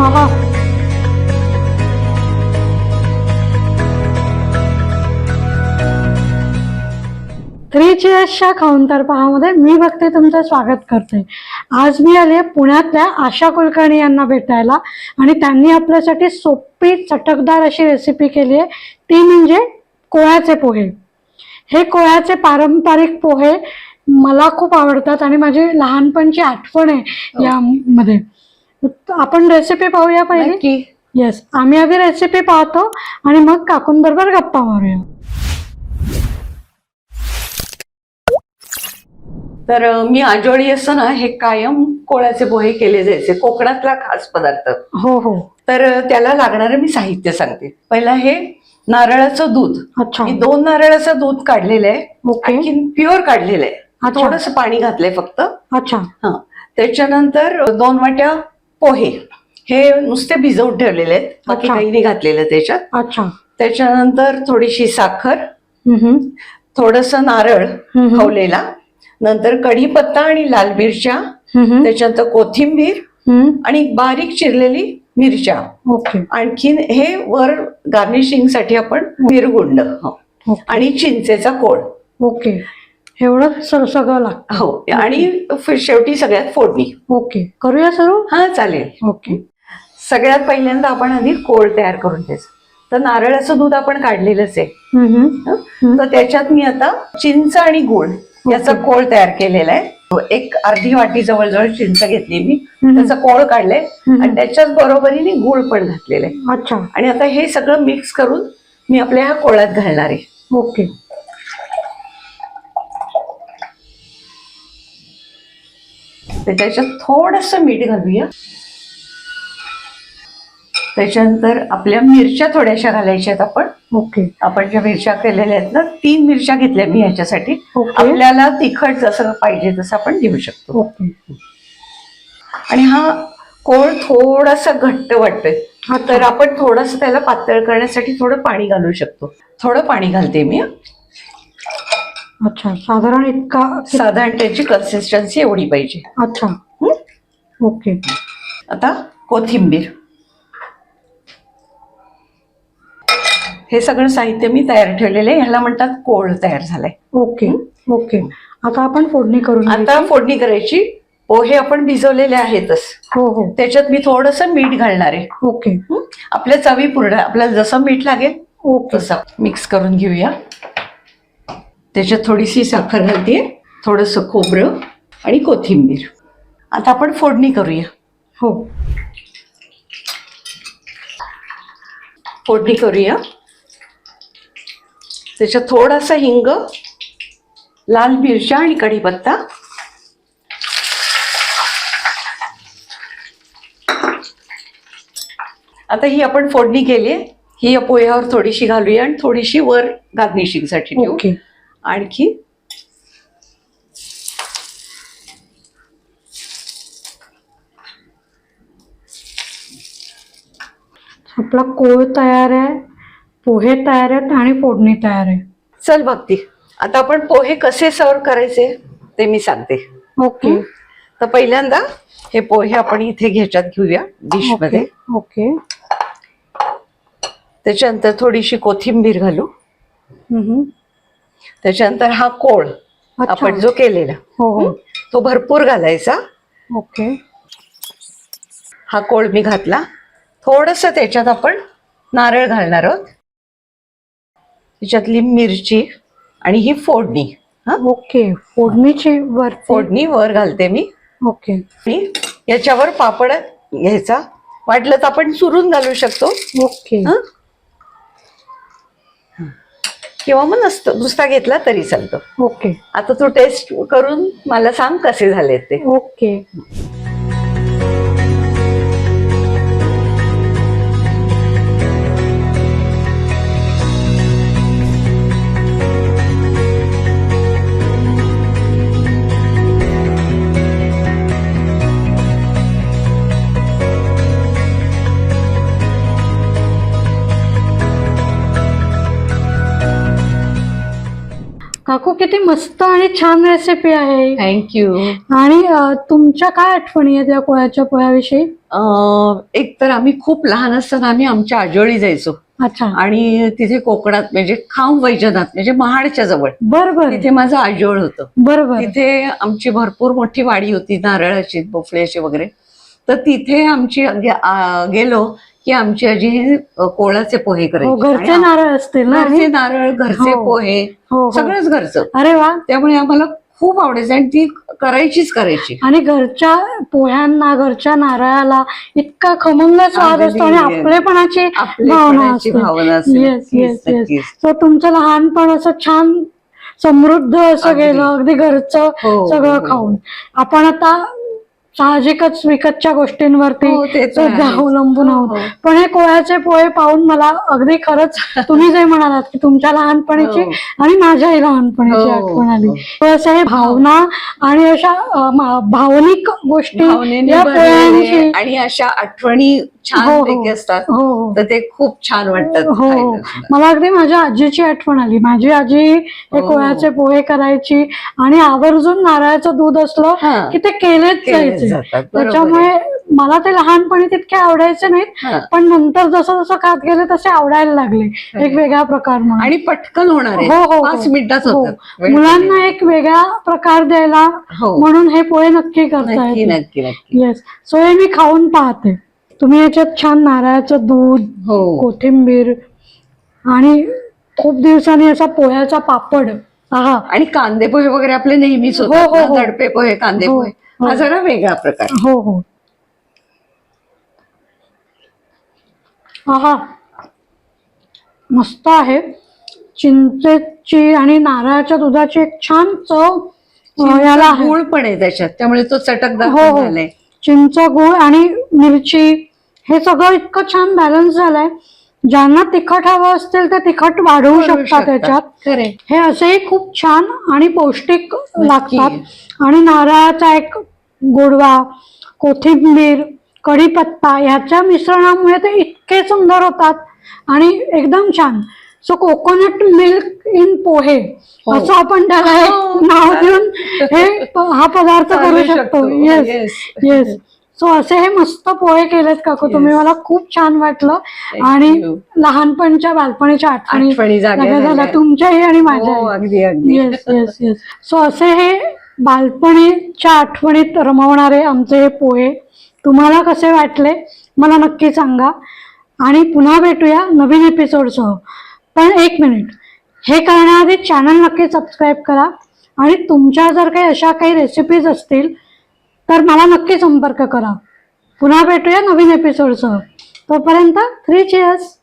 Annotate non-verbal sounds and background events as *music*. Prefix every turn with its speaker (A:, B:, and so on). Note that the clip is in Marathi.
A: आहा त्रिची अशा खाऊन पहामध्ये मी भक्ती तुमचं स्वागत करते. आज मी आले पुण्यातल्या आशा कुलकर्णी यांना भेटायला आणि त्यांनी आपल्यासाठी सोपी चटकदार अशी रेसिपी केली आहे. ती म्हणजे कोळ्याचे पोहे. हे कोळ्याचे पारंपरिक पोहे मला खूप आवडतात आणि माझी लहानपणची आठवण आहे यामध्ये. आपण रेसिपी पाहूया पहिली? येस आम्ही आधी रेसिपी पाहतो आणि मग काकूंबरोबर गप्पा मारूया.
B: तर मी आजोळी असताना हे कायम कोळ्याचे पोहे केले जायचे. कोकणातला खास पदार्थ.
A: हो हो.
B: तर त्याला लागणारं मी साहित्य सांगते. पहिला हे नारळाचं दूध.
A: अच्छा.
B: मी दोन नारळाचं दूध काढलेलं आहे.
A: ओके.
B: आणखीन प्युअर काढलेलं आहे. थोडस पाणी घातलंय फक्त.
A: अच्छा.
B: हा. त्याच्यानंतर दोन वाट्या पोहे. हे नुसते भिजवून ठेवलेले आहेत. बाकी
A: अच्छा.
B: काही नाही घातलेलं त्याच्यात.
A: अच्छा.
B: त्याच्यानंतर थोडीशी साखर
A: हम्म,
B: थोडस नारळ
A: हम्म.
B: खवलेला नंतर कढीपत्ता आणि लाल मिरच्या.
A: हम्म,
B: त्याच्यानंतर कोथिंबीर
A: हम्म.
B: आणि बारीक चिरलेली मिरच्या.
A: ओके.
B: आणखीन हे वर गार्निशिंगसाठी आपण मिरगुंड हो. आणि चिंचेचा कोळ.
A: ओके. एवढंच स- सगळं लागतं.
B: हो आणि शेवटी सगळ्यात फोडणी.
A: ओके करूया सर्व?
B: हा चालेल.
A: ओके.
B: सगळ्यात पहिल्यांदा आपण आधी कोळ तयार करून घ्यायचं. तर नारळाचं दूध आपण काढलेलंच आहे.
A: हम्म.
B: हं? तर त्याच्यात मी आता चिंच आणि गुळ याचा. कोळ तयार केलेला आहे. एक अर्धी वाटी जवळजवळ चिंच घेतली मी.
A: हम्म.
B: त्याचा कोळ काढलाय.
A: हम्म.
B: आणि त्याच्याच बरोबरीने गुळ पण घातलेलं आहे.
A: अच्छा.
B: आणि आता हे सगळं मिक्स करून मी आपल्या ह्या कोळ्यात घालणार आहे.
A: ओके.
B: त्याच्यात थोडस मीठ घालूया. त्याच्यानंतर आपल्या मिरच्या थोड्याशा घालायच्यात आपण.
A: ओके.
B: आपण ज्या मिरच्या केलेल्या आहेत ना तीन मिरच्या घेतल्या मी ह्याच्यासाठी. आपल्याला तिखट जसं पाहिजे तसं आपण घेऊ शकतो. आणि हा कोळ थोडासा घट्ट वाटतोय. तर आपण थोडस त्याला पातळ करण्यासाठी थोडं पाणी घालू शकतो. थोडं पाणी घालते मी
A: अच्छा साधारण इतका
B: साधारण त्याची कन्सिस्टन्सी एवढी पाहिजे.
A: अच्छा? ओके.
B: आता कोथिंबीर. हे सगळं साहित्य मी तयार ठेवलेलं आहे. ह्याला म्हणतात कोळ तयार झालाय.
A: Okay okay. आता आपण फोडणी करून.
B: आता फोडणी करायची. पोहे आपण भिजवलेले आहेतच.
A: हो हो.
B: त्याच्यात मी थोडस मीठ घालणार आहे.
A: ओके.
B: हं? आपल्या चवी पूर्ण आपल्याला जसं मीठ लागेल
A: ओके.
B: तसं. मिक्स करून घेऊया. त्याच्यात थोडीशी साखर घालते थोडस खोबरं आणि कोथिंबीर. आता आपण फोडणी करूया.
A: हो.
B: फोडणी करूया. त्याच्यात थोडासा हिंग लाल मिरच्या आणि कढीपत्ता. आता ही आपण फोडणी केली ही या पोह्यावर थोडीशी घालूया आणि थोडीशी वर गार्निशिंगसाठी ठेवू.
A: ओके.
B: आणखी?
A: आपला कोळ तयार आहे पोहे तयार आहेत आणि फोडणी तयार आहे.
B: चल भक्ती आता आपण पोहे कसे सर्व करायचे ते मी सांगते.
A: ओके.
B: तर पहिल्यांदा हे पोहे आपण इथे घ्याच्यात घेऊया डिशमध्ये
A: ओके.
B: त्याच्यानंतर थोडीशी कोथिंबीर घालू.
A: हम्म.
B: त्याच्यानंतर हा कोळ. आपण जो केलेला
A: हो हो.
B: तो भरपूर घालायचा.
A: ओके.
B: हा कोळ मी घातला. थोडस त्याच्यात आपण नारळ घालणार आहोत. त्याच्यातली मिरची आणि ही फोडणी हा.
A: ओके. फोडणीची वर
B: फोडणी वर घालते मी.
A: ओके.
B: आणि याच्यावर पापड घ्यायचा. वाटलं तर आपण चुरून घालू शकतो.
A: ओके?
B: किंवा मग नसतो नुसता घेतला तरी चालतो.
A: ओके.
B: आता तू टेस्ट करून मला सांग कसे झाले ते.
A: ओके. काकू किती मस्त आणि छान रेसिपी आहे.
B: थँक्यू
A: आणि अ, तुमच्या काय आठवणी आहेत या पोह्याच्या पोह्याविषयी?
B: एक तर आम्ही खूप लहान असताना आम्ही आमच्या आजोळी जायचो.
A: अच्छा.
B: आणि तिथे कोकणात म्हणजे खांब वैजनाथ म्हणजे महाडच्या जवळ.
A: बर बर
B: तिथे माझं आजोळ होतं.
A: बर बर
B: तिथे आमची भरपूर मोठी वाडी होती नारळाची भोपळ्याची वगैरे. तर तिथे आमची गे- आ, गेलो. की आमची आजी कोळाचे पोहे
A: हो
B: करायची
A: घरचे नारळ असतील ना
B: घरचे नारळ घरचे
A: हो.
B: पोहे
A: हो
B: सगळंच घरचं
A: अरे वा
B: त्यामुळे आम्हाला खूप आवडायचं आणि ती करायचीच करायची
A: आणि घरच्या पोह्यांना घरच्या नारळाला इतका खमंग स्वाद असतो आणि. आपलेपणाची भावना असते. सो तुमचं लहानपण असं छान समृद्ध असं. गेलं अगदी घरचं सगळं. खाऊन आपण आता साहजिकच विकतच्या गोष्टींवरती
B: हो, ते तर
A: सध्या
B: आहेच.
A: अवलंबून
B: हो,
A: आहोत
B: हो.
A: पण हे कोळ्याचे पोहे पाहून मला अगदी खरंच *laughs* तुम्ही जे म्हणालात की तुमच्या लहानपणीची
B: हो.
A: आणि माझ्याही लहानपणीची
B: हो,
A: आठवण आली
B: हो.
A: तर असं हे भावना आणि अशा अ, मा- भावनिक गोष्टी
B: भावनेने
A: या
B: भरलेले आणि अशा आठवणी छान
A: हो.
B: पैकी असतात
A: हो हो
B: तर ते खूप छान वाटतात
A: हो हो
B: खायला.
A: मला अगदी माझ्या आजीची आठवण आली माझी आजी हे
B: हो.
A: कोळ्याचे पोहे करायची आणि आवर्जून नारळाचं दूध असलं
B: हा.
A: की ते केलेच
B: केलेच
A: जायचे
B: जातात.
A: त्याच्यामुळे मला ते लहानपणी तितके आवडायचे नाहीत
B: हा.
A: पण नंतर जसं जसं खात गेले तसे आवडायला लागले एक वेगळा प्रकार म्हणून.
B: आणि पटकन होणार आहे.
A: हो हो
B: पाच
A: हो.
B: मिनिटात
A: हो. मुलांना एक वेगळा प्रकार द्यायला
B: हो.
A: म्हणून हे पोहे नक्की करता
B: नक्की
A: येतील.
B: नक्की नक्की.
A: येस सो हे मी खाऊन पाहते. तुम्ही याच्यात छान नारळाचं दूध
B: हो.
A: कोथिंबीर आणि खूप दिवसांनी असा पोह्याचा पापड.
B: आणि कांदे पोहे वगैरे आपले नेहमीच
A: हो, हो, हो.
B: दडपे पोहे कांदे
A: हो,
B: पोहे
A: हो.
B: हा जरा वेगळा प्रकार.
A: हो हो. आहा. मस्त आहे. चिंचेची आणि नारळाच्या दुधाची एक छान चव अं, याला आहे.
B: गुळ पण आहे त्याच्यात त्यामुळे तो चटकदार
A: हो
B: पण
A: हो.
B: झालाय.
A: चिंच गुळ आणि मिरची हे सगळं इतकं छान बॅलन्स झालंय. ज्यांना तिखट हवं असतील ते तिखट वाढवू शकतात. त्याच्यात. हे असेही खूप छान आणि पौष्टिक. लागतात आणि नारळाचा एक गोडवा कोथिंबीर कढीपत्ता ह्याच्या मिश्रणामुळे ते इतके सुंदर होतात आणि एकदम छान so coconut milk in pohe
B: हो.
A: असं आपण त्याला
B: हो.
A: नाव देऊन हे हा पदार्थ करू शकतो. येस. येस सो असे हे मस्त पोहे केलेत काकू. तुम्ही मला खूप छान वाटलं. आणि. लहानपणच्या बालपणीच्या आठवणी झाल्या. तुमच्याही आणि
B: हो
A: येस सो असे हे बालपणीच्या आठवणीत रमवणारे आमचे हे पोहे तुम्हाला कसे वाटले मला नक्की सांगा. आणि पुन्हा भेटूया नवीन एपिसोडसह पण एक मिनिट हे करण्याआधी चॅनल नक्की सबस्क्राईब करा. आणि तुमच्या जर काही अशा काही रेसिपीज असतील तर मला नक्की संपर्क करा. पुन्हा भेटूया नवीन एपिसोडसह तोपर्यंत थ्री चेअर्स